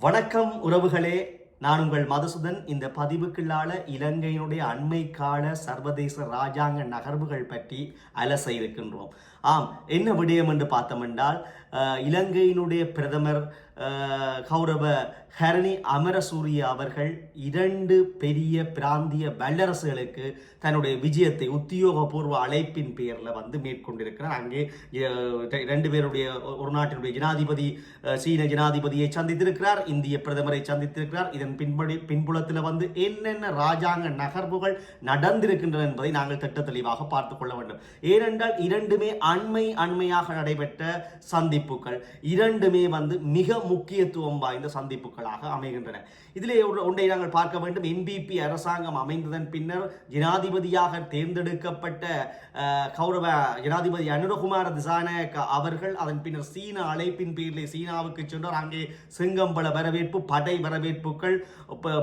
வணக்கம் உறவுகளே. நான் உங்கள் மதுசூதன். இந்த பதிவுக்குள்ளால இலங்கையினுடைய அண்மை கால சர்வதேச ராஜாங்க நகர்வுகள் பற்றி அலச இருக்கின்றோம் ஆம் என்ன விடயம் என்று பார்த்தோம் என்றால் இலங்கையினுடைய பிரதமர் கௌரவ ஹரணி அமரசூரிய அவர்கள் இரண்டு பெரிய பிராந்திய வல்லரசுகளுக்கு தன்னுடைய விஜயத்தை உத்தியோகபூர்வ அழைப்பின் பெயரில் வந்து மேற்கொண்டிருக்கிறார். அங்கே இரண்டு ரெண்டு பேருடைய ஒரு நாட்டினுடைய ஜனாதிபதி சீன ஜனாதிபதியை சந்தித்திருக்கிறார் இந்திய பிரதமரை சந்தித்திருக்கிறார். இதன் பின்படி பின்புலத்தில் வந்து என்னென்ன ராஜாங்க நகர்வுகள் நடந்திருக்கின்றன என்பதை நாங்கள் திட்ட தெளிவாக பார்த்துக் கொள்ள வேண்டும். ஏனென்றால் இரண்டுமே அண்மை அண்மையாக நடைபெற்ற சந்திப்புகள் இரண்டுமே வந்து மிக முக்கியத்துவம் வாய்ந்த சந்திப்புகளாக அமைகின்றன. இதிலே ஒன்றை நாங்கள் பார்க்க வேண்டும். என்பிபி அரசாங்கம் அமைந்ததன் பின்னர் ஜனாதிபதியாக தேர்ந்தெடுக்கப்பட்ட கௌரவ ஜனாதிபதி அனுரகுமார திசாநாயக்க அவர்கள் அதன் பின்னர் சீன அழைப்பின் பேரில் சீனாவுக்கு சென்றார். அங்கே செங்கம்பள வரவேற்பு படை வரவேற்புகள்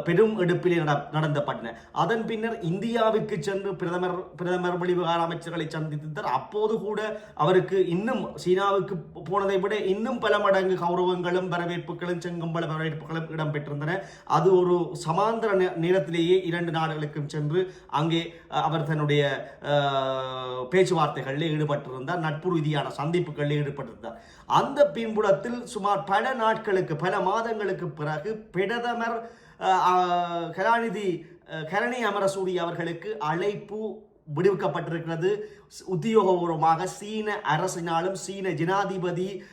பெரும் எடுப்பிலே நட- நடந்தப்பட்டன. அதன் பின்னர் இந்தியாவுக்கு சென்று பிரதமர் பிரதமர் வெளிவிவகார அமைச்சர்களை சந்தித்தார் அப்போது கூட அவருக்கு இன்னும் சீனாவுக்கு போனதை விட இன்னும் பல மடங்கு கௌரவங்களும் வரவேற்புகளும் செங்கும்பல வரவேற்புகளும் இடம்பெற்றிருந்தன. அது ஒரு சமாந்தர நே- நேரத்திலேயே இரண்டு நாடுகளுக்கும் சென்று அங்கே அவர் தன்னுடைய பேச்சுவார்த்தைகளில் ஈடுபட்டிருந்தார் நட்பு ரீதியான சந்திப்புகளில் ஈடுபட்டிருந்தார். அந்த பின்புலத்தில் சுமார் பல நாட்களுக்கு பல மாதங்களுக்கு பிறகு பிரதமர் கலாநிதி கரணி அமரசூரி அவர்களுக்கு அழைப்பு விடுவிக்கப்பட்டிருக்கிறது. உத்தியோகபூர்வமாக சீன அரசினாலும் சீன ஜனாதிபதி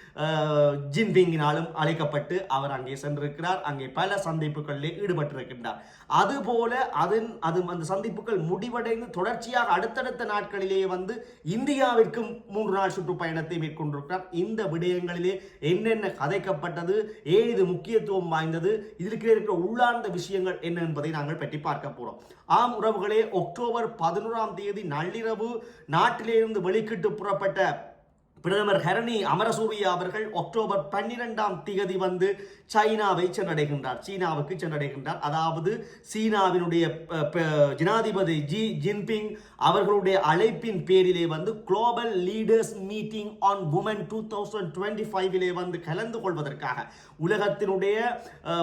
ஜின்பிங்கினாலும் அழைக்கப்பட்டு அவர் அங்கே சென்றிருக்கிறார். அங்கே பல சந்திப்புகளிலே ஈடுபட்டிருக்கின்றார். அதுபோல அதன் அது அந்த சந்திப்புகள் முடிவடைந்து தொடர்ச்சியாக அடுத்தடுத்த நாட்களிலேயே வந்து இந்தியாவிற்கும் மூன்று நாள் சுற்றுப்பயணத்தை மேற்கொண்டிருக்கிறார். இந்த விடயங்களிலே என்னென்ன கதைக்கப்பட்டது ஏன் இது முக்கியத்துவம் வாய்ந்தது இதற்கு இருக்கிற உள்ளார்ந்த விஷயங்கள் என்ன என்பதை நாங்கள் பற்றி பார்க்க போகிறோம் ஆம் உறவுகளே அக்டோபர் பதினோராம் தேதி நள்ளிரவு நாட்டிலிருந்து வெளிக்கிட்டு புறப்பட்ட பிரதமர் ஹரணி அமரசூரியா அவர்கள் அக்டோபர் பன்னிரெண்டாம் திகதி வந்து சைனாவை சென்றடைகின்றார். சீனாவுக்கு சென்றடைகின்றார். அதாவது சீனாவினுடைய ஜனாதிபதி ஜி ஜின்பிங் அவர்களுடைய அழைப்பின் பேரிலே வந்து global leaders meeting on women two thousand twenty ஃபைவ்லே வந்து கலந்து கொள்வதற்காக உலகத்தினுடைய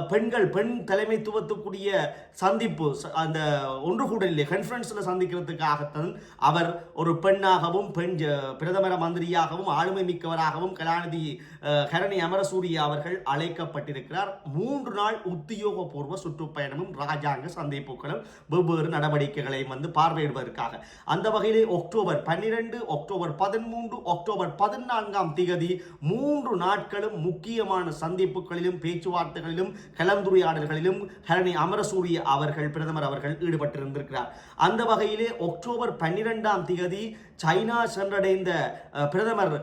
பெண்கள் பெண் தலைமைத்துவத்துக்குரிய சந்திப்பு அந்த ஒன்று கூடலிலே கான்ஃபரன்ஸில் சந்திக்கிறதுக்காகத்தான் அவர் ஒரு பெண்ணாகவும் பெண் ஜ- பிரதமர மந்திரியாகவும் ஆளுமை மிக்கவராகவும் கலாநிதி அஹ், கரணி அமரசூரிய அவர்கள் அழைக்கப்பட்டிருக்கிறார். மூன்று நாள் உத்தியோகபூர்வ சுற்றுப்பயணமும் ராஜாங்க சந்திப்புகளும் வெவ்வேறு நடவடிக்கைகளையும் வந்து பார்வையிடுவதற்காக. அந்த வகையிலே அக்டோபர் பன்னிரண்டு அக்டோபர் பதிமூன்று அக்டோபர் பதினான்காம் திகதி மூன்று நாட்களும் முக்கியமான சந்திப்புகளிலும் பேச்சுவார்த்தைகளிலும் கலந்துரையாடல்களிலும் ஹரணி அமரசூரிய அவர்கள் பிரதமர் அவர்கள் ஈடுபட்டிருந்திருக்கிறார். அந்த வகையிலே அக்டோபர் பன்னிரெண்டாம் திகதி சைனா சென்றடைந்த பிரதமர்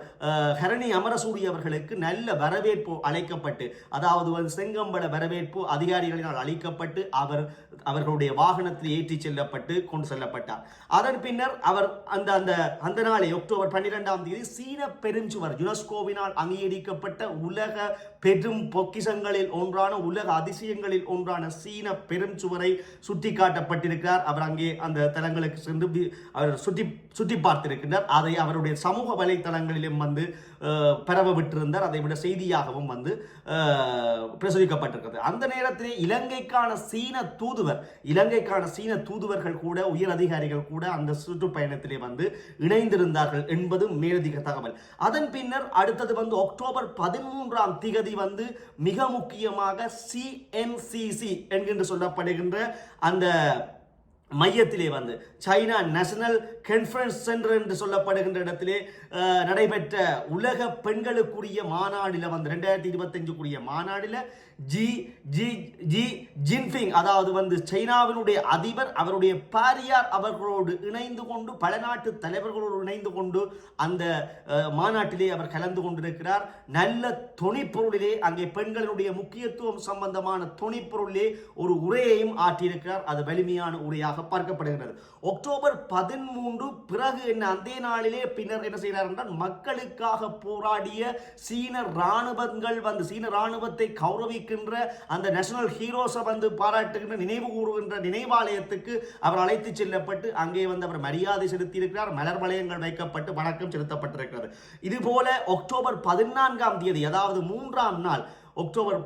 ஹரணி அமரசூரி அவர்களுக்கு நல்ல வரவேற்பு அழைக்கப்பட்டு அதாவது வந்து செங்கம்பள வரவேற்பு அதிகாரிகளினால் அளிக்கப்பட்டு அவர் அவர்களுடைய வாகனத்தில் ஏற்றிச் செல்லப்பட்டு கொண்டு செல்லப்பட்டார். அதன் பின்னர் அவர் அந்த அந்த அந்த நாளை அக்டோபர் பன்னிரெண்டாம் தேதி சீன பெருஞ்சுவர் யுனெஸ்கோவினால் அங்கீகரிக்கப்பட்ட உலக பெரும் பொக்கிஷங்களில் ஒன்றான உலக அதிசயங்களில் ஒன்றான சீன பெருஞ்சுவரை சுட்டி காட்டப்பட்டிருக்கிறார் அவர் அங்கே அந்த தலங்களுக்கு சென்று அவர் சுற்றி சுற்றி பார்த்திருக்கின்றார் அதை அவருடைய சமூக வலைத்தளங்களிலும் வந்து பரவ விட்டிருந்தார். அதை விட செய்தியாகவும் வந்து பிரசுரிக்கப்பட்டிருக்கிறது. அந்த நேரத்திலே இலங்கைக்கான சீன தூதுவர் இலங்கைக்கான சீன தூதுவர்கள் கூட உயர் அதிகாரிகள் கூட அந்த சுற்றுப்பயணத்திலே வந்து இணைந்திருந்தார்கள் என்பது மேலதிக தகவல். அதன் பின்னர் அடுத்தது வந்து அக்டோபர் பதிமூன்றாம் திகதி வந்து மிக முக்கியமாக சிஎன்சிசி என்கின்ற சொல்லப்படுகின்ற அந்த மையத்திலே வந்து சைனா நேஷனல் கன்ஃபரன்ஸ் சென்டர் என்று சொல்லப்படுகின்ற இடத்திலே நடைபெற்ற உலக பெண்களுக்குரிய மாநாடில் வந்து ரெண்டாயிரத்தி இருபத்தஞ்சுக்குரிய மாநாடில் ஜி ஜி ஜி ஜின்பிங் அதாவது வந்து சைனாவினுடைய அதிபர் அவருடைய பாரியார் அவர்களோடு இணைந்து கொண்டு பல நாட்டு தலைவர்களோடு இணைந்து கொண்டு அந்த மாநாட்டிலே அவர் கலந்து கொண்டிருக்கிறார். நல்ல துணிப்பொருளிலே அங்கே பெண்களுடைய முக்கியத்துவம் சம்பந்தமான துணிப்பொருளிலே ஒரு உரையையும் ஆற்றியிருக்கிறார். அது வலிமையான உரையாக பார்க்கப்படுகிறது அக்டோபர் பதிமூன்று பிறகு என்ன அந்த நாளிலே பின்னர் என்ன செய்கிறார் என்றால் மக்களுக்காக போராடிய சீன ராணுவங்கள் வந்து சீன ராணுவத்தை கௌரவிக்கின்ற அந்த நேஷனல் ஹீரோஸை வந்து பாராட்டுகின்ற நினைவு கூறுகின்ற நினைவாலயத்துக்கு அவர் அழைத்து செல்லப்பட்டு அங்கே வந்து அவர் மரியாதை செலுத்தியிருக்கிறார். மலர் வளையங்கள் வைக்கப்பட்டு வணக்கம் செலுத்தப்பட்டிருக்கிறது. இதுபோல அக்டோபர் பதினான்காம் தேதி அதாவது மூன்றாம் நாள் அக்டோபர்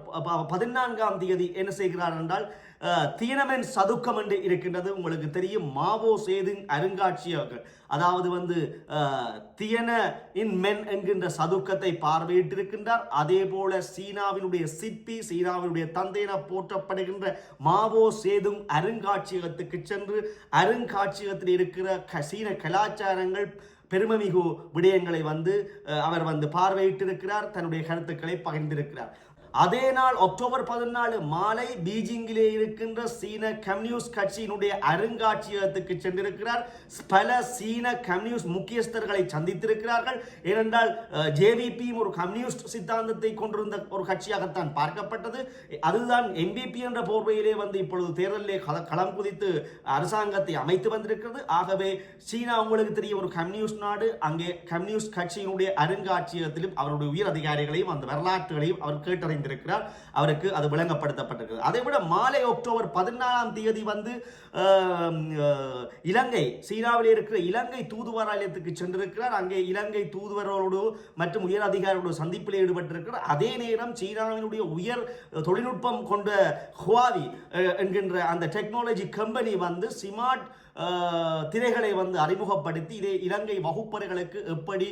பதினான்காம் தேதி என்ன செய்கிறார் என்றால் தீனமென் தியனமென் சதுக்கம் என்று இருக்கின்றது உங்களுக்கு தெரியும். மாவோ சேதுங் அருங்காட்சியகங்கள் அதாவது வந்து தியன இன் மென் என்கின்ற சதுக்கத்தை பார்வையிட்டிருக்கின்றார். அதே போல சீனாவினுடைய சிற்பி சீனாவினுடைய தந்தையின போற்றப்படுகின்ற மாவோ சேதுங் அருங்காட்சியகத்துக்கு சென்று அருங்காட்சியகத்தில் இருக்கிற க- சீன கலாச்சாரங்கள் பெருமைமிகு விடயங்களை வந்து அவர் வந்து பார்வையிட்டிருக்கிறார். தன்னுடைய கருத்துக்களை பகிர்ந்திருக்கிறார். அதே நாள் அக்டோபர் பதினாலு மாலை பீஜிங்கிலே இருக்கின்ற சீன கம்யூனிஸ்ட் கட்சியினுடைய அருங்காட்சியகத்துக்கு சென்றிருக்கிறார். பல சீன கம்யூனிஸ்ட் முக்கியஸ்தர்களை சந்தித்திருக்கிறார்கள். ஏனென்றால் ஜேவிபியும் ஒரு கம்யூனிஸ்ட் சித்தாந்தத்தை கொண்டிருந்த ஒரு கட்சியாகத்தான் பார்க்கப்பட்டது. அதுதான் எம்பிபி என்ற போர்வையிலே வந்து இப்பொழுது தேர்தலிலே களம் குதித்து அரசாங்கத்தை அமைத்து வந்திருக்கிறது. ஆகவே சீனா உங்களுக்கு தெரியும் ஒரு கம்யூனிஸ்ட் நாடு. அங்கே கம்யூனிஸ்ட் கட்சியினுடைய அருங்காட்சியகத்திலும் அவருடைய உயர் அதிகாரிகளையும் அந்த வரலாற்றுகளையும் அவர் அடைந்திருக்கிறார் அவருக்கு அது விளங்கப்படுத்தப்பட்டிருக்கிறது. அதை விட மாலை அக்டோபர் பதினாலாம் தேதி வந்து இலங்கை சீனாவில் இருக்கிற இலங்கை தூதுவராலயத்துக்கு சென்றிருக்கிறார். அங்கே இலங்கை தூதுவரோடு மற்றும் உயர் அதிகாரிகளோடு சந்திப்பில் ஈடுபட்டிருக்கிறார். அதே நேரம் சீனாவினுடைய உயர் தொழில்நுட்பம் கொண்ட ஹுவாவி என்கின்ற அந்த டெக்னாலஜி கம்பெனி வந்து ஸ்மார்ட் திரைகளை வந்து அறிமுகப்படுத்தி இதை இலங்கை வகுப்பறைகளுக்கு எப்படி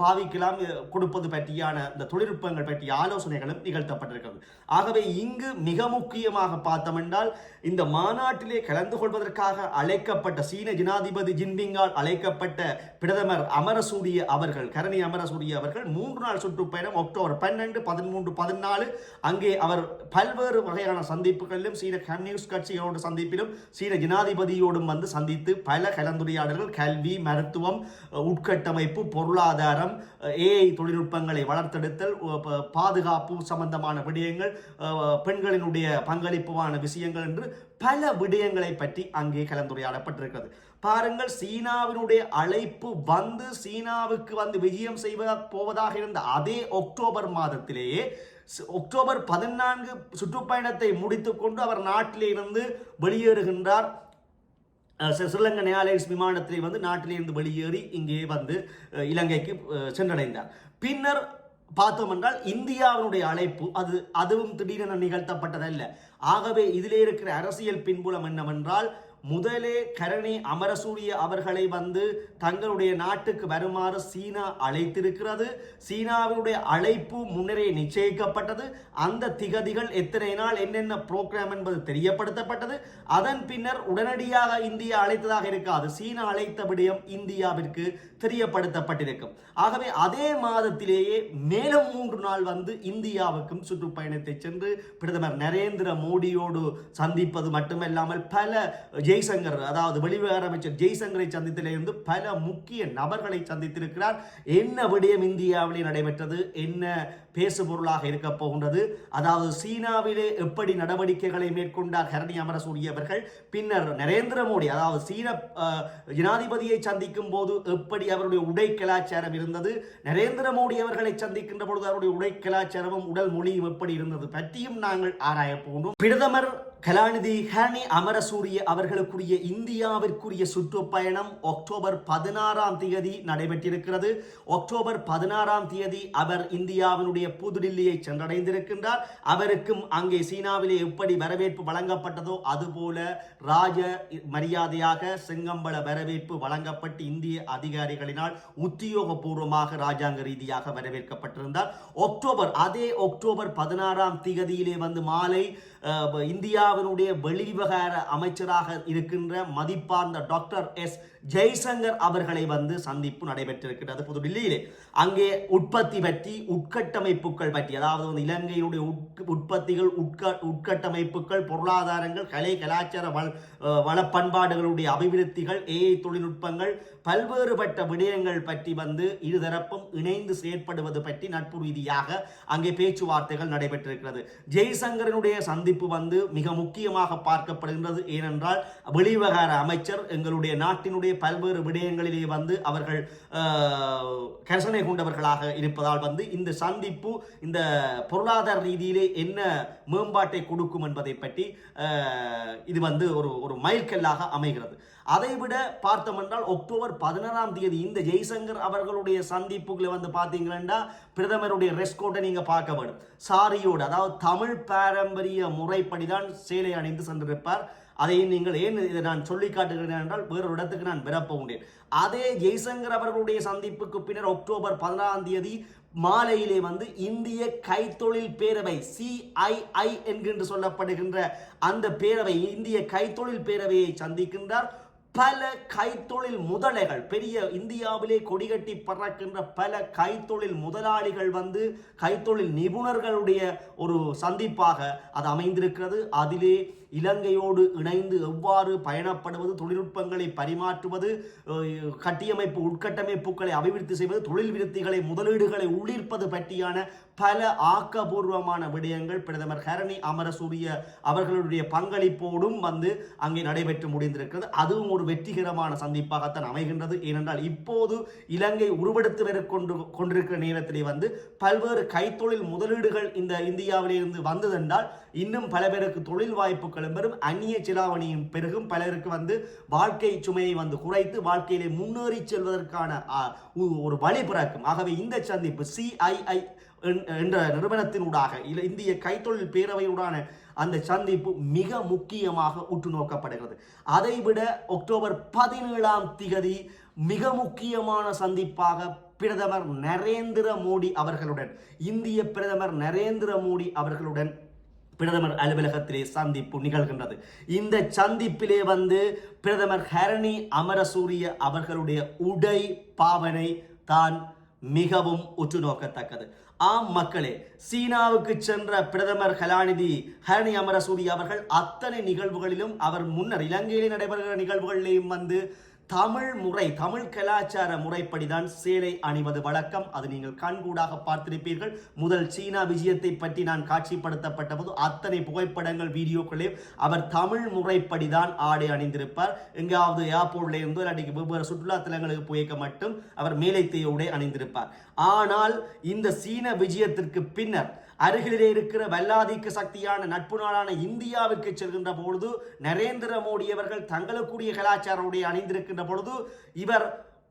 பாவிக்கலாம் கொடுப்பது பற்றியான இந்த தொழில்நுட்பங்கள் பற்றிய ஆலோசனைகளும் நிகழ்த்தப்பட்டிருக்கிறது. ஆகவே இங்கு மிக முக்கியமாக பார்த்தமென்றால் இந்த மாநாட்டிலே கலந்து கொள்வதற்காக அழைக்கப்பட்ட சீன ஜனாதிபதி ஜின்பிங்கால் அழைக்கப்பட்ட பிரதமர் அமரசூரிய அவர்கள் கரணி அமரசூரிய அவர்கள் மூன்று நாள் சுற்றுப்பயணம் அக்டோபர் பன்னெண்டு பதிமூன்று பதினாலு அங்கே அவர் பல்வேறு வகையான சந்திப்புகளிலும் சீன கம்யூனிஸ்ட் கட்சிகளோடு சந்திப்பிலும் சீன ஜனாதிபதியோடும் வந்து சந்தித்து பல கலந்துரையாடல்கள் கல்வி மருத்துவம் உட்கட்டமைப்பு பொருளாதாரம் ஏஐ தொழில்நுட்பங்களை வளர்த்தெடுத்தல் பாதுகாப்பு சம்பந்தமான விடயங்கள் பெண்களினுடைய பங்களிப்புமான விஷயங்கள் என்று பல விடயங்களை பற்றி அங்கே கலந்துரையாடப்பட்டிருக்கிறது. பாருங்கள் சீனாவினுடைய அழைப்பு வந்து சீனாவுக்கு வந்து விஜயம் செய்வ போவதாக இருந்த அதே அக்டோபர் மாதத்திலேயே அக்டோபர் பதினான்கு சுற்றுப்பயணத்தை முடித்துக்கொண்டு அவர் நாட்டிலிருந்து வெளியேறுகின்றார். ஸ்ரீலங்கன் ஏர்லைன்ஸ் விமானத்தில் வந்து நாட்டிலிருந்து வெளியேறி இங்கே வந்து இலங்கைக்கு சென்றடைந்தார். பின்னர் பார்த்தோம் என்றால் இந்தியாவினுடைய அழைப்பு அது அதுவும் திடீரென நிகழ்த்தப்பட்டதல்ல. ஆகவே இதிலே இருக்கிற அரசியல் பின்புலம் என்னவென்றால் முதலே கரணி அமரசூரிய அவர்களை வந்து தங்களுடைய நாட்டுக்கு வருமாறு சீனா அழைத்திருக்கிறது. சீனாவினுடைய அழைப்பு முன்னரே நிச்சயிக்கப்பட்டது. அந்த திகதிகள் எத்தனை நாள் என்னென்ன புரோகிராம் என்பது தெரியப்படுத்தப்பட்டது. அதன் பின்னர் உடனடியாக இந்தியா அழைத்ததாக இருக்காது. சீனா அழைத்த விடயம் இந்தியாவிற்கு தெரியப்படுத்தப்பட்டிருக்கும். ஆகவே அதே மாதத்திலேயே மேலும் மூன்று நாள் வந்து இந்தியாவுக்கும் சுற்றுப்பயணத்தை சென்று பிரதமர் நரேந்திர மோடியோடு சந்திப்பது மட்டுமல்லாமல் பல ஜெய்சங்கர் அதாவது வெளிவிவகார அமைச்சர் ஜெய்சங்கரை சந்தித்திலிருந்து பல முக்கிய நபர்களை சந்தித்திருக்கிறார். என்ன விடயம் இந்தியாவிலே நடைபெற்றது? என்ன பேசு பொருளாக இருக்க போகின்றது? அதாவது சீனாவிலே எப்படி நடவடிக்கைகளை மேற்கொண்டார் ஹரணி அமரசூரிய அவர்கள்? பின்னர் நரேந்திர மோடி அதாவது சீன ஜனாதிபதியை சந்திக்கும் போது எப்படி அவருடைய உடை கலாச்சாரம் இருந்தது? நரேந்திர மோடி அவர்களை சந்திக்கின்ற பொழுது அவருடைய உடை கலாச்சாரமும் உடல் மொழியும் எப்படி இருந்தது? பற்றியும் நாங்கள் ஆராய போகணும் பிரதமர் கலாநிதி ஹனி அமரசூரிய அவர்களுக்குரிய இந்தியாவிற்குரிய சுற்றுப்பயணம் அக்டோபர் பதினாறாம் தேதி நடைபெற்றிருக்கிறது. அக்டோபர் பதினாறாம் தேதி அவர் இந்தியாவினுடைய புதுடில்லியை சென்றடைந்திருக்கின்றார். அவருக்கும் அங்கே சீனாவிலே எப்படி வரவேற்பு வழங்கப்பட்டதோ அதுபோல ராஜ மரியாதையாக செங்கம்பள வரவேற்பு வழங்கப்பட்டு இந்திய அதிகாரிகளினால் உத்தியோகபூர்வமாக ராஜாங்க ரீதியாக வரவேற்கப்பட்டிருந்தார். அக்டோபர் அதே அக்டோபர் பதினாறாம் தேதியிலே வந்து மாலை இந்தியாவினுடைய வெளிவிவகார அமைச்சராக இருக்கின்ற மதிப்பார்ந்த டாக்டர் எஸ். ஜெய்சங்கர் அவர்களை வந்து சந்திப்பு நடைபெற்றிருக்கிறது புதுடில்லியிலே அங்கே உற்பத்தி பற்றி உட்கட்டமைப்புகள் பற்றி அதாவது வந்து இலங்கையினுடைய உற்பத்திகள் உட்க உட்கட்டமைப்புகள் பொருளாதாரங்கள் கலை கலாச்சார வள வளப்பண்பாடுகளுடைய அபிவிருத்திகள் ஏஐ தொழில்நுட்பங்கள் பல்வேறுபட்ட விடயங்கள் பற்றி வந்து இருதரப்பும் இணைந்து செயற்படுவது பற்றி நட்பு ரீதியாக அங்கே பேச்சுவார்த்தைகள் நடைபெற்றிருக்கிறது. ஜெய்சங்கரனுடைய சந்திப்பு வந்து மிக முக்கியமாக பார்க்கப்படுகின்றது. ஏனென்றால் வெளிவிவகார அமைச்சர் எங்களுடைய நாட்டினுடைய பல்வேறு விடயங்களிலே வந்து அவர்கள் ஆஹ், கரிசனை கொண்டவர்களாக இருப்பதால் வந்து இந்த சந்திப்பு இந்த பொருளாதார ரீதியிலே என்ன மேம்பாட்டை கொடுக்கும் என்பதை பற்றி இது வந்து ஒரு ஒரு மைல்கல்லாக அமைகிறது. அதை விட பார்த்தோம் என்றால் அக்டோபர் பதினாறாம் தேதி இந்த ஜெய்சங்கர் அவர்களுடைய சந்திப்புகளை வந்து பார்த்தீங்கன்னா பிரதமருடைய ரெஸ்கோட்டை நீங்க பார்க்க வேண்டும். சாரியோடு அதாவது தமிழ் பாரம்பரிய முறைப்படி தான் சேலை அணிந்து சென்றிருப்பார். அதை நீங்கள் ஏன் இதை நான் சொல்லி காட்டுகிறேன் என்றால் வேறொரு இடத்துக்கு நான் விரப்ப உண்டேன் அதே ஜெய்சங்கர் அவர்களுடைய சந்திப்புக்கு பின்னர் அக்டோபர் பதினாறாம் தேதி மாலையிலே வந்து இந்திய கைத்தொழில் பேரவை சிஐஐ என்கின்ற சொல்லப்படுகின்ற அந்த பேரவை இந்திய கைத்தொழில் பேரவையை சந்திக்கின்றார். பல கைத்தொழில் முதலைகள் பெரிய இந்தியாவிலே கொடிகட்டி பறக்கின்ற பல கைத்தொழில் முதலாளிகள் வந்து கைத்தொழில் நிபுணர்களுடைய ஒரு சந்திப்பாக அது அமைந்திருக்கிறது. அதிலே இலங்கையோடு இணைந்து எவ்வாறு பயணப்படுவது தொழில்நுட்பங்களை பரிமாற்றுவது கட்டியமைப்பு உட்கட்டமைப்புகளை அபிவிருத்தி செய்வது தொழில் விருத்திகளை முதலீடுகளை உள்ளீர்ப்பது பற்றியான பல ஆக்கபூர்வமான விடயங்கள் பிரதமர் ஹரணி அமரசூரிய அவர்களுடைய பங்களிப்போடும் வந்து அங்கே நடைபெற்று முடிந்திருக்கிறது. அதுவும் ஒரு வெற்றிகரமான சந்திப்பாகத்தான் அமைகின்றது. ஏனென்றால் இப்போது இலங்கை உருவெடுத்து கொண்டு கொண்டிருக்கிற நேரத்திலே வந்து பல்வேறு கைத்தொழில் முதலீடுகள் இந்த இந்தியாவிலிருந்து வந்ததென்றால் இன்னும் பல பேருக்கு தொழில் வாய்ப்புகளும் பெறும். அந்நிய சிலாவணியும் பெருகும். பலருக்கு வந்து வாழ்க்கை சுமையை வந்து குறைத்து வாழ்க்கையிலே முன்னேறி செல்வதற்கான ஒரு- ஒரு வழி பிறக்கும். ஆகவே இந்த சந்திப்பு சிஐஐ என்ற நிறுவனத்தினூடாக இல்லை இந்திய கைத்தொழில் பேரவையுடான அந்த சந்திப்பு மிக முக்கியமாக உற்று நோக்கப்படுகிறது. அதைவிட அக்டோபர் பதினேழாம் திகதி மிக முக்கியமான சந்திப்பாக பிரதமர் நரேந்திர மோடி அவர்களுடன் இந்திய பிரதமர் நரேந்திர மோடி அவர்களுடன் பிரதமர் அலுவலகத்திலே சந்திப்பு நிகழ்கின்றது. இந்த சந்திப்பிலே வந்து பிரதமர் ஹரணி அமரசூரிய அவர்களுடைய உடை பாவனை தான் மிகவும் உற்று நோக்கத்தக்கது. ஆம் மக்களே சீனாவுக்கு சென்ற பிரதமர் கலாநிதி ஹரணி அமரசூரி அவர்கள் அத்தனை நிகழ்வுகளிலும் அவர் முன்னர் இலங்கையிலே நடைபெறுகிற நிகழ்வுகளிலேயும் வந்து தமிழ் முறை தமிழ் கலாச்சார முறைப்படிதான் சேலை அணிவது வழக்கம். அது நீங்கள் கண்கூடாக பார்த்திருப்பீர்கள். முதல் சீனா விஜயத்தை பற்றி நான் காட்சிப்படுத்தப்பட்ட போது அத்தனை புகைப்படங்கள் வீடியோக்களையும் அவர் தமிழ் முறைப்படிதான் ஆடை அணிந்திருப்பார். எங்காவது ஏர்போர்ட்ல இருந்து இல்லாட்டி வெவ்வேறு சுற்றுலா தலங்களுக்கு போய்க்க மட்டும் அவர் மேலைத்தைய உடை அணிந்திருப்பார். ஆனால் இந்த சீன விஜயத்திற்கு பின்னர் அருகிலே இருக்கிற வல்லாதிக்க சக்தியான நட்பு நாடான இந்தியாவுக்கு செல்கின்ற பொழுது நரேந்திர மோடி அவர்கள் தங்களுக்குரிய கலாச்சார உடை அணிந்திருக்கின்ற பொழுது இவர்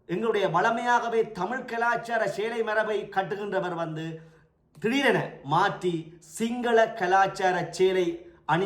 எங்களுடைய வளமையாகவே தமிழ் கலாச்சார சேலை மரபை கட்டுகின்றவர் வந்து திடீரென மாற்றி சிங்கள கலாச்சார சேலை அணி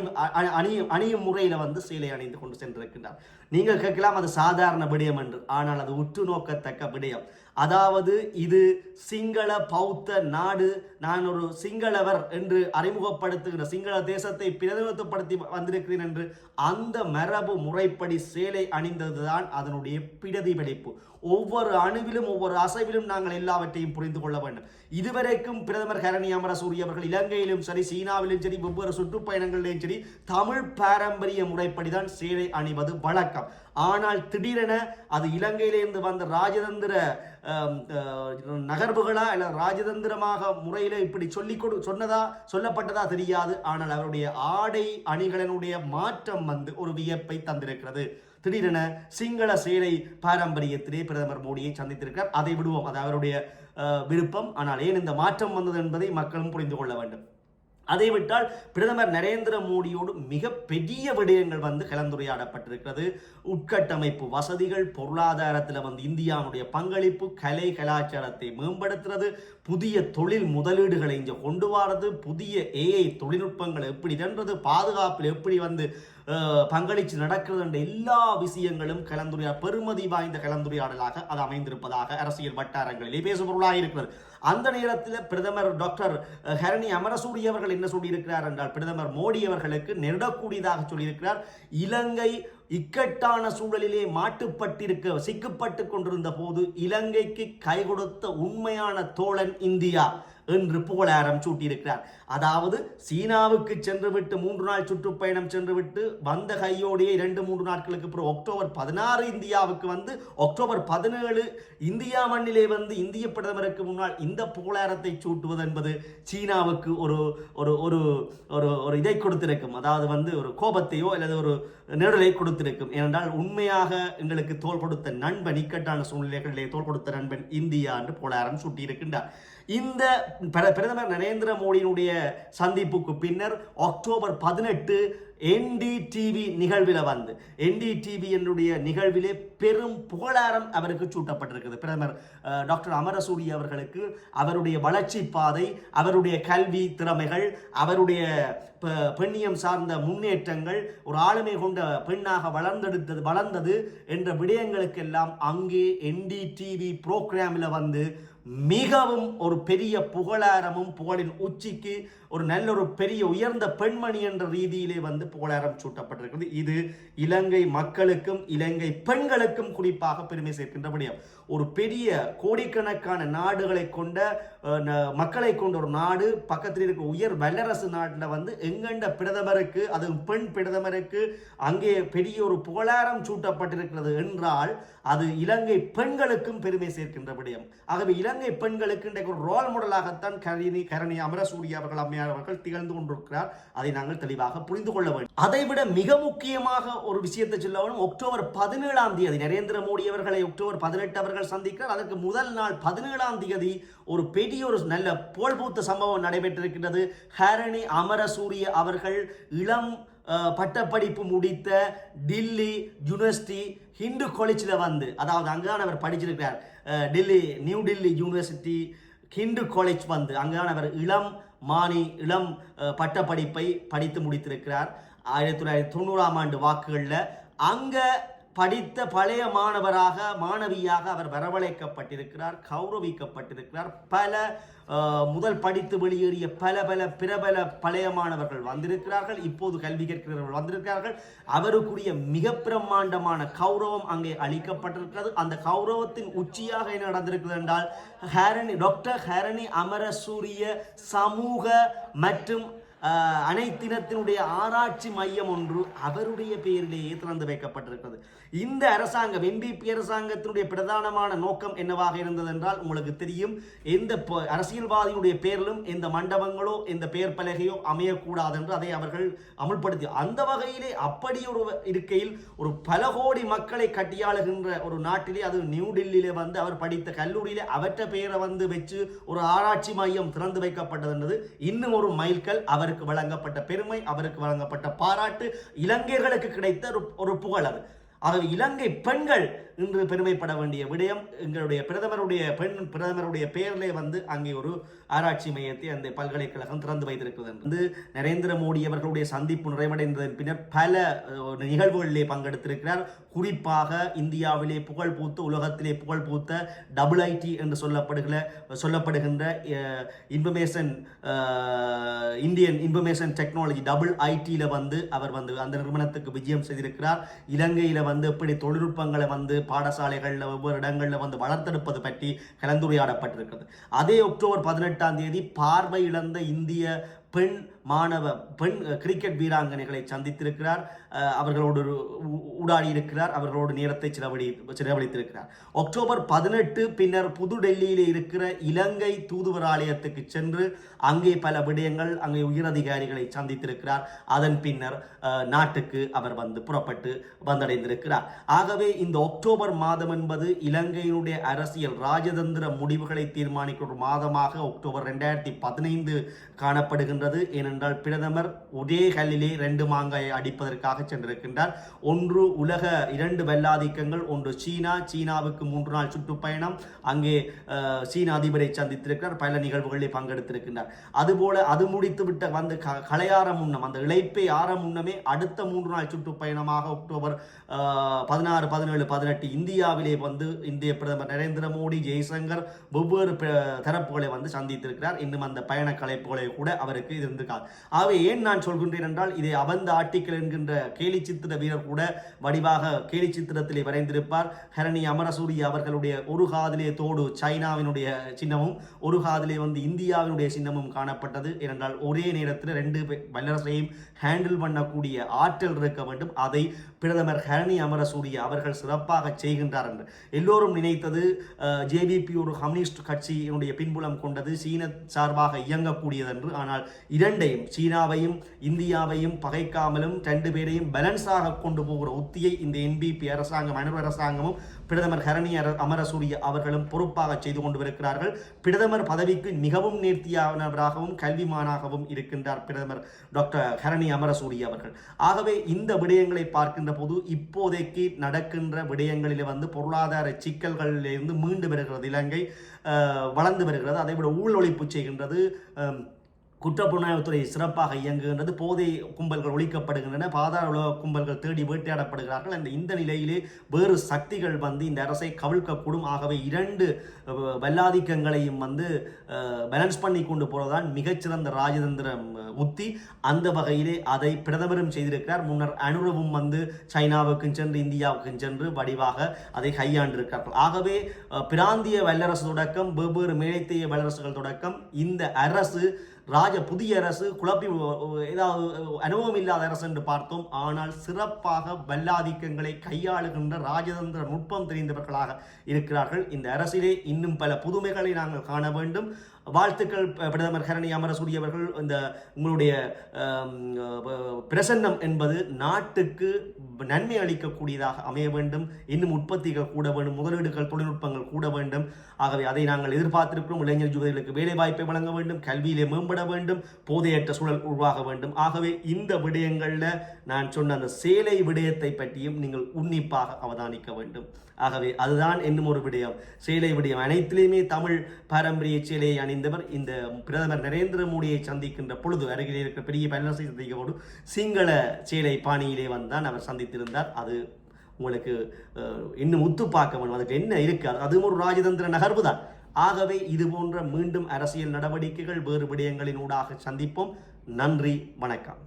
அணியும் அணியும் முறையில் வந்து சேலை அணிந்து கொண்டு சென்றிருக்கின்றார். நீங்கள் கேட்கலாம் அது சாதாரண விடயம் என்று. ஆனால் அது உற்று நோக்கத்தக்க விடயம். அதாவது இது சிங்கள பௌத்த நாடு. நான் ஒரு சிங்களவர் என்று அறிமுகப்படுத்துகிற சிங்கள தேசத்தை பிரதிநிதித்துவப்படுத்தி வந்திருக்கிறேன் என்று அந்த மரபு முறைப்படி சேலை அணிந்ததுதான் அதனுடைய பிரதிபலிப்பு. ஒவ்வொரு அணுவிலும் ஒவ்வொரு அசைவிலும் நாங்கள் எல்லாவற்றையும் புரிந்து கொள்ள வேண்டும். இதுவரைக்கும் பிரதமர் ஹரணி அமரசூரி அவர்கள் இலங்கையிலும் சரி சீனாவிலும் சரி வெவ்வேறு சுற்றுப்பயணங்களிலும் சரி தமிழ் பாரம்பரிய முறைப்படி தான் சேலை அணிவது வழக்கம். ஆனால் திடீரென அது இலங்கையிலிருந்து வந்த ராஜதந்திர நகர்வுகளா இல்லை ராஜதந்திரமாக முறையில் இப்படி சொல்லி கொடு சொன்னதா சொல்லப்பட்டதா தெரியாது. ஆனால் அவருடைய ஆடை அணிகளினுடைய மாற்றம் வந்து ஒரு வியப்பை தந்திருக்கிறது. திடீரென சிங்கள சேலை பாரம்பரியத்திலே பிரதமர் மோடியை சந்தித்திருக்கிறார். அதை விடுவோம். அது அவருடைய விருப்பம். ஆனால் ஏன் இந்த மாற்றம் வந்தது என்பதை மக்களும் புரிந்து கொள்ள வேண்டும். அதை விட்டால் பிரதமர் நரேந்திர மோடியோடு மிக பெரிய விடயங்கள் வந்து கலந்துரையாடப்பட்டிருக்கிறது. உட்கட்டமைப்பு வசதிகள் பொருளாதாரத்தில் வந்து இந்தியாவுடைய பங்களிப்பு கலை கலாச்சாரத்தை மேம்படுத்துறது புதிய தொழில் முதலீடுகளை இங்கே கொண்டு வரது புதிய ஏஐ தொழில்நுட்பங்கள் எப்படி தன்றது பாதுகாப்பில் எப்படி வந்து பங்களிச்சு நடக்கிறது என்ற எல்லா விஷயங்களும் கலந்துரையா பெருமதி வாய்ந்த கலந்துரையாடலாக அது அமைந்திருப்பதாக அரசியல் வட்டாரங்களிலே பேசுபொருளாக இருக்கிறது. அந்த நேரத்தில் பிரதமர் டாக்டர் ஹரணி அமரசூரி அவர்கள் என்ன சொல்லியிருக்கிறார் என்றால் பிரதமர் மோடி அவர்களுக்கு நெருடக்கூடியதாக சொல்லியிருக்கிறார். இலங்கை இக்கட்டான சூழலிலே மாட்டுப்பட்டிருக்க சிக்கப்பட்டு கொண்டிருந்த போது இலங்கைக்கு கை கொடுத்த உண்மையான தோழன் இந்தியா. என்று புகழாரம் சூட்டியிருக்கிறார். அதாவது சீனாவுக்கு சென்றுவிட்டு மூன்று நாள் சுற்றுப்பயணம் சென்றுவிட்டு வந்த கையோடையே இரண்டு மூன்று நாட்களுக்கு பிறகு அக்டோபர் பதினாறு இந்தியாவுக்கு வந்து அக்டோபர் பதினேழு இந்தியா மண்ணிலே வந்து இந்திய பிரதமருக்கு முன்னால் இந்த புகழாரத்தை சூட்டுவது என்பது சீனாவுக்கு ஒரு ஒரு ஒரு ஒரு ஒரு இதை கொடுத்திருக்கும். அதாவது வந்து ஒரு கோபத்தையோ அல்லது ஒரு நிழலை கொடுத்திருக்கும். ஏனென்றால் உண்மையாக எங்களுக்கு தோல் கொடுத்த நண்பன் இக்கட்டான சூழ்நிலைகளிலே தோல் கொடுத்த நண்பன் இந்தியா என்று புகழாரம் சூட்டியிருக்கின்றார். இந்த பிர- பிரதமர் நரேந்திர மோடியினுடைய சந்திப்புக்கு பின்னர் அக்டோபர் பதினெட்டு என்டிடிவி நிகழ்வில் வந்து என்டிடிவி என்னுடைய நிகழ்விலே பெரும் புகழாரம் அவருக்கு சூட்டப்பட்டிருக்கிறது பிரதமர் டாக்டர் அமரசூரி அவர்களுக்கு அவருடைய வளர்ச்சி பாதை அவருடைய கல்வி திறமைகள் அவருடைய பெண்ணியம் சார்ந்த முன்னேற்றங்கள் ஒரு ஆளுமை கொண்ட பெண்ணாக வளர்ந்தெடுத்தது வளர்ந்தது என்ற விடயங்களுக்கெல்லாம் அங்கே என்டிடிவி ப்ரோக்ராமில் வந்து மிகவும் ஒரு பெரிய புகழாரமும் புகழின் உச்சிக்கு ஒரு நல்ல ஒரு பெரிய உயர்ந்த பெண்மணி என்ற ரீதியிலே வந்து புகழாரம் சூட்டப்பட்டிருக்கிறது. இது இலங்கை மக்களுக்கும் இலங்கை பெண்களுக்கும் குறிப்பாக பெருமை சேர்க்கின்ற விடயம். ஒரு பெரிய கோடிக்கணக்கான நாடுகளை கொண்ட ந- மக்களை கொண்ட ஒரு நாடு. பக்கத்தில் இருக்க உயர் வல்லரசு நாட்டில் வந்து எங்கண்ட பிரதமருக்கு அது பெண் பிரதமருக்கு அங்கே பெரிய ஒரு புகழாரம் சூட்டப்பட்டிருக்கிறது என்றால் அது இலங்கை பெண்களுக்கும் பெருமை சேர்க்கின்ற விடயம். ஆகவே இலங்கை பெண்களுக்கு இன்றைக்கு ஒரு ரோல் மாடலாகத்தான் கரணி கரணி அமரசூரி அவர்கள் அம்மையார் அவர்கள் திகழ்ந்து கொண்டிருக்கிறார். அதை நாங்கள் தெளிவாக புரிந்து கொள்ள வேண்டும். அதைவிட மிக முக்கியமாக ஒரு விஷயத்தை சொல்ல வேண்டும் அக்டோபர் பதினேழாம் தேதி நரேந்திர மோடி அவர்களை அக்டோபர் பதினெட்டு அவர்கள் சந்திக்கிறார். அதற்கு முதல் நாள் பதினேழாம் தேதி ஒரு பெரிய ஒரு நல்ல போல்பூத்த சம்பவம் நடைபெற்றிருக்கின்றது. ஹரணி அமரசூரிய அவர்கள் இளம் பட்டப்படிப்பு முடித்த டில்லி யூனிவர்சிட்டி ஹிந்து காலேஜில் வந்து அதாவது அங்கதான் அவர் படிச்சிருக்கிறார். Delhi new Delhi university Hindu college வந்து அங்கதான் அவர் இளம் மானி இளம் பட்டப்படிப்பை படித்து முடித்திருக்கிறார். ஆயிரத்தி தொள்ளாயிரத்தி தொண்ணூறாம் ஆண்டு வாக்குகளில் அங்கே படித்த பழைய மாணவராக மாணவியாக அவர் வரவழைக்கப்பட்டிருக்கிறார் கௌரவிக்கப்பட்டிருக்கிறார். பல முதல் படித்து வெளியேறிய பல பல பிரபல பழைய மாணவர்கள் வந்திருக்கிறார்கள். இப்போது கல்வி கற்கிறவர்கள் வந்திருக்கிறார்கள். அவருக்குரிய மிக பிரம்மாண்டமான கௌரவம் அங்கே அளிக்கப்பட்டிருக்கிறது. அந்த கௌரவத்தின் உச்சியாக என்ன நடந்திருக்கிறது என்றால் ஹேரணி டாக்டர் ஹேரணி அமரசூரிய சமூக மற்றும் அனைத்தினத்தினுடைய ஆராய்ச்சி மையம் ஒன்று அவருடைய பெயரிலேயே திறந்து வைக்கப்பட்டிருக்கிறது. இந்த அரசாங்கம் என்பிபி அரசாங்கத்தினுடைய பிரதானமான நோக்கம் என்னவாக இருந்தது என்றால் உங்களுக்கு தெரியும் எந்த அரசியல்வாதியுடைய பெயரிலும் எந்த மண்டபங்களோ எந்த பெயர் பலகையோ அமையக்கூடாது என்று அதை அவர்கள் அமுல்படுத்தி அந்த வகையிலே அப்படி ஒரு இருக்கையில் ஒரு பல கோடி மக்களை கட்டியாளுகின்ற ஒரு நாட்டிலே அது நியூ டெல்லியிலே வந்து அவர் படித்த கல்லூரியிலே அவற்றை பெயரை வந்து வச்சு ஒரு ஆராய்ச்சி மையம் திறந்து வைக்கப்பட்டது என்பது இன்னும் ஒரு மைல்கல் அவருக்கு வழங்கப்பட்ட பெருமை அவருக்கு வழங்கப்பட்ட பாராட்டு இலங்கையர்களுக்கு கிடைத்த ஒரு ஒரு புகழ் அது. ஆகவே இலங்கை பெண்கள் இன்று பெருமைப்பட வேண்டிய விடயம். எங்களுடைய பிரதமருடைய பெண் பிரதமருடைய பெயரிலே வந்து அங்கே ஒரு ஆராய்ச்சி மையத்தை அந்த பல்கலைக்கழகம் திறந்து வைத்திருக்கிறது என்று. வந்து நரேந்திர மோடி அவர்களுடைய சந்திப்பு நிறைவடைந்ததன் பின்னர் பல நிகழ்வுகளிலே பங்கெடுத்திருக்கிறார். குறிப்பாக இந்தியாவிலே புகழ் பூத்த உலகத்திலே புகழ் பூத்த டபுள் ஐடி என்று சொல்லப்படுகிற சொல்லப்படுகின்ற information Indian information technology double ஐடியில் வந்து அவர் வந்து அந்த நிறுவனத்துக்கு விஜயம் செய்திருக்கிறார். இலங்கையில் வந்து எப்படி தொழில்நுட்பங்களை வந்து பாடசாலைகளில் ஒவ்வொரு இடங்களில் வந்து வளர்த்தெடுப்பது பற்றி கலந்துரையாடப்பட்டிருக்கிறது. அதே அக்டோபர் பதினெட்டாம் தேதி பார்வை இழந்த இந்திய பெண் மாணவ பெண் கிரிக்கெட் வீராங்கனைகளை சந்தித்திருக்கிறார். அவர்களோடு ஒரு ஊடாடி இருக்கிறார் அவர்களோடு நேரத்தை செலவழி செலவழித்திருக்கிறார். அக்டோபர் பதினெட்டு பின்னர் புது டெல்லியில் இருக்கிற இலங்கை தூதுவர் ஆலயத்துக்கு சென்று அங்கே பல விடயங்கள் அங்கே உயரதிகாரிகளை சந்தித்திருக்கிறார். அதன் பின்னர் நாட்டுக்கு அவர் வந்து புறப்பட்டு வந்தடைந்திருக்கிறார். ஆகவே இந்த அக்டோபர் மாதம் என்பது இலங்கையினுடைய அரசியல் ராஜதந்திர முடிவுகளை தீர்மானிக்கும் மாதமாக அக்டோபர் ரெண்டாயிரத்தி பதினைந்து காணப்படுகின்றது. ஏனென்றால் பிரதமர் ஒரே கல்லிலே ரெண்டு மாங்காயை அடிப்பதற்காக சென்றிருக்கின்றார். ஒன்று உலக இரண்டு வெள்ளாதிக்கங்கள் ஒன்று சீனா. சீனாவுக்கு மூன்று நாள் சுற்றுப்பயணம். அங்கே சீன அதிபரை சந்தித்திருக்கிறார். பல நிகழ்வுகளில் பங்கெடுத்திருக்கின்றார். அதுபோல அது முடித்துவிட்ட வந்து க- முன்னம் அந்த இழைப்பை ஆற முன்னமே அடுத்த மூன்று நாள் சுற்றுப்பயணமாக அக்டோபர் பதினாறு பதினேழு பதினெட்டு இந்தியாவிலே வந்து இந்திய பிரதமர் நரேந்திர மோடி ஜெய்சங்கர் வெவ்வேறு தரப்புகளை வந்து சந்தித்திருக்கிறார். இன்னும் அந்த பயண கலைப்புகளை கூட அவருக்கு இருந்திருக்கார் ஆகவே ஏன் நான் சொல்கின்றேன் என்றால் இதை அவந்த ஆட்டிக்கல் என்கின்ற கேலி சித்திர வீரர் கூட வடிவாக கேலி சித்திரத்திலே வரைந்திருப்பார். ஹரணி அமரசூரிய அவர்களுடைய ஒரு காதிலே தோடு சைனாவினுடைய சின்னமும் ஒரு காதிலே வந்து இந்தியாவினுடைய சின்னமும் காணப்பட்டது. ஏனென்றால் ஒரே நேரத்தில் ரெண்டு வல்லரசையும் ஹேண்டில் பண்ணக்கூடிய ஆற்றல் இருக்க வேண்டும். அதை பிரதமர் ஹரணி அமரசூரிய அவர்கள் சிறப்பாக செய்கின்றார் என்று. எல்லோரும் நினைத்தது ஜேவிபி ஒரு கம்யூனிஸ்ட் கட்சியினுடைய பின்புலம் கொண்டது சீன சார்பாக இயங்கக்கூடியது என்று ஆனால் இரண்டை ரெண்டையும் சீனாவையும் இந்தியாவையும் பகைக்காமலும் ரெண்டு பேரையும் பேலன்ஸாக கொண்டு போகிற உத்தியை இந்த என்பிபி அரசாங்கம் அனுர் அரசாங்கமும் பிரதமர் ஹரணி அர அமரசூரிய அவர்களும் பொறுப்பாக செய்து கொண்டு வருகிறார்கள் பிரதமர் பதவிக்கு மிகவும் நேர்த்தியானவராகவும் கல்விமானாகவும் இருக்கின்றார் பிரதமர் டாக்டர் ஹரணி அமரசூரிய அவர்கள். ஆகவே இந்த விடயங்களை பார்க்கின்ற போது இப்போதைக்கு நடக்கின்ற விடயங்களில் வந்து பொருளாதார சிக்கல்களிலிருந்து மீண்டு வருகிறது. இலங்கை வளர்ந்து வருகிறது. அதை விட ஊழல் செய்கின்றது. குற்றப்புலனாய்வுத்துறை சிறப்பாக இயங்குகின்றது. போதை கும்பல்கள் ஒழிக்கப்படுகின்றன. பாதாள உலக கும்பல்கள் தேடி வேட்டையாடப்படுகிறார்கள். அந்த இந்த நிலையிலே வேறு சக்திகள் வந்து இந்த அரசை கவிழ்க்கக்கூடும். ஆகவே இரண்டு வல்லாதிக்கங்களையும் வந்து பேலன்ஸ் பண்ணி கொண்டு போவதுதான் மிகச்சிறந்த ராஜதந்திர உத்தி. அந்த வகையிலே அதை பிரதமரும் செய்திருக்கிறார். முன்னர் அனுரவும் வந்து சைனாவுக்கும் சென்று இந்தியாவுக்கும் சென்று வடிவாக அதை கையாண்டிருக்கிறார்கள். ஆகவே பிராந்திய வல்லரசு தொடக்கம் வெவ்வேறு மேலைத்திய வல்லரசுகள் தொடக்கம் இந்த அரசு ராஜ புதிய அரசு குழப்பி ஏதாவது அனுபவம் இல்லாத அரசு என்று பார்த்தோம். ஆனால் சிறப்பாக வல்லாதிக்கங்களை கையாளுகின்ற ராஜதந்திர நுட்பம் தெரிந்தவர்களாக இருக்கிறார்கள். இந்த அரசிலே இன்னும் பல புதுமைகளை நாங்கள் காண வேண்டும். வாழ்த்துக்கள் பிரதமர் ஹரணி அமரசூரி அவர்கள். இந்த உங்களுடைய பிரசன்னம் என்பது நாட்டுக்கு நன்மை அளிக்கக்கூடியதாக அமைய வேண்டும். இன்னும் உற்பத்திகள் கூட வேண்டும். முதலீடுகள் தொழில்நுட்பங்கள் கூட வேண்டும். ஆகவே அதை நாங்கள் எதிர்பார்த்திருக்கிறோம். இளைஞர் யுவதிகளுக்கு வேலை வாய்ப்பை வழங்க வேண்டும். கல்வியிலே மேம்பட வேண்டும். போதையற்ற சூழல் உருவாக வேண்டும். ஆகவே இந்த விடயங்களில் நான் சொன்ன அந்த சேலை விடயத்தை பற்றியும் நீங்கள் உன்னிப்பாக அவதானிக்க வேண்டும். ஆகவே அதுதான் என்னும் ஒரு விடயம். சேலை விடயம். அனைத்திலுமே தமிழ் பாரம்பரிய சேலையை அணிந்தவர் இந்த பிரதமர் நரேந்திர மோடியை சந்திக்கின்ற பொழுது அருகில் இருக்கிற பெரிய பல்லரசை சந்திக்கோடு சிங்கள சேலை பாணியிலே வந்தான் அவர் சந்தித்திருந்தார். அது உங்களுக்கு இன்னும் உத்து பார்க்க வேண்டும். அதுக்கு என்ன இருக்காது அதுவும் ஒரு ராஜதந்திர நகர்வு தான் ஆகவே இது போன்ற மீண்டும் அரசியல் நடவடிக்கைகள் வேறு விடயங்களின் ஊடாக சந்திப்போம். நன்றி. வணக்கம்.